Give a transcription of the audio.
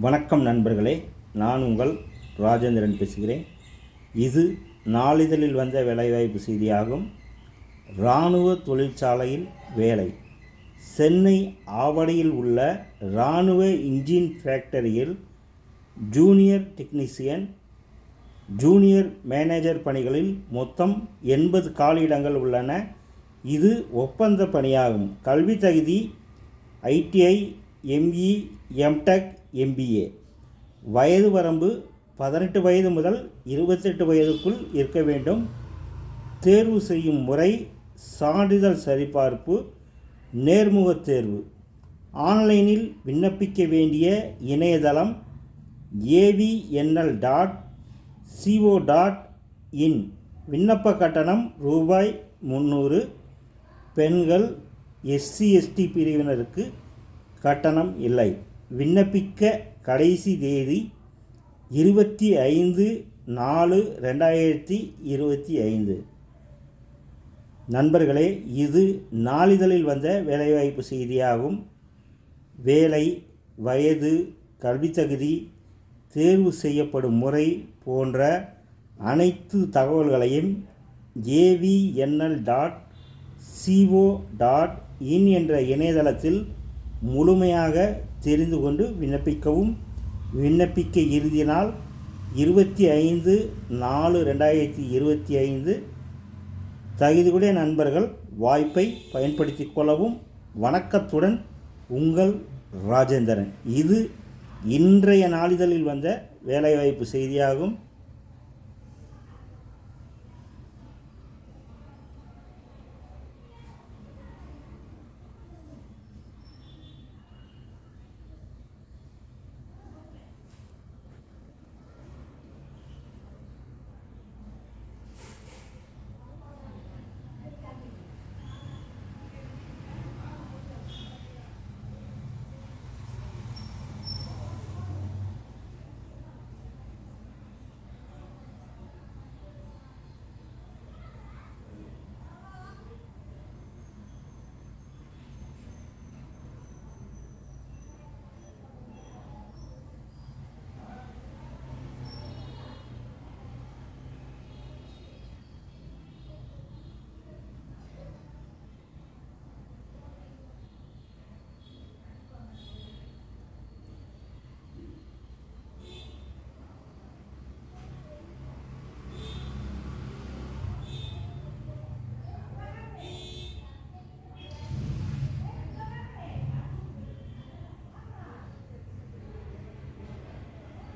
வணக்கம் நண்பர்களே நான் உங்கள் ராஜேந்திரன் பேசுகிறேன். இது நாளிதழில் வந்த வேலைவாய்ப்பு செய்தியாகும். இராணுவ தொழிற்சாலையில் வேலை. சென்னை ஆவடியில் உள்ள இராணுவ இன்ஜின் ஃபேக்டரியில் ஜூனியர் டெக்னீசியன் ஜூனியர் மேனேஜர் பணிகளில் மொத்தம் எண்பது காலியிடங்கள் உள்ளன. இது ஒப்பந்த பணியாகும். கல்வி தகுதி ஐடிஐ எம்இ எம்டெக் எம்பிஏ வயது வரம்பு பதினெட்டு வயது முதல் இருபத்தெட்டு வயதுக்குள் இருக்க வேண்டும். தேர்வு செய்யும் முறை சான்றிதழ் சரிபார்ப்பு நேர்முகத் தேர்வு. ஆன்லைனில் விண்ணப்பிக்க வேண்டிய இணையதளம் AVNL dot CO dot in விண்ணப்ப கட்டணம் ரூபாய் முந்நூறு பெண்கள் எஸ்சி எஸ்டி பிரிவினருக்கு கட்டணம் இல்லை. விண்ணப்பிக்க கடைசி தேதி இருபத்தி ஐந்து நாலு ரெண்டாயிரத்தி இருபத்தி ஐந்து. நண்பர்களே இது நாளிதழில் வந்த வேலைவாய்ப்பு செய்தியாகும். வேலை வயது கல்வித்தகுதி தேர்வு செய்யப்படும் முறை போன்ற அனைத்து தகவல்களையும் AVNL dot co dot in என்ற இணையதளத்தில் முழுமையாக தெரிந்து கொண்டு விண்ணப்பிக்கவும். விண்ணப்பிக்க இறுதி நாள் இருபத்தி ஐந்து நாலு ரெண்டாயிரத்தி இருபத்தி ஐந்து. தகுதியுடைய நண்பர்கள் வாய்ப்பை பயன்படுத்திக் கொள்ளவும். வணக்கத்துடன் உங்கள் ராஜேந்திரன். இது இன்றைய நாளிதழில் வந்த வேலைவாய்ப்பு செய்தியாகும்.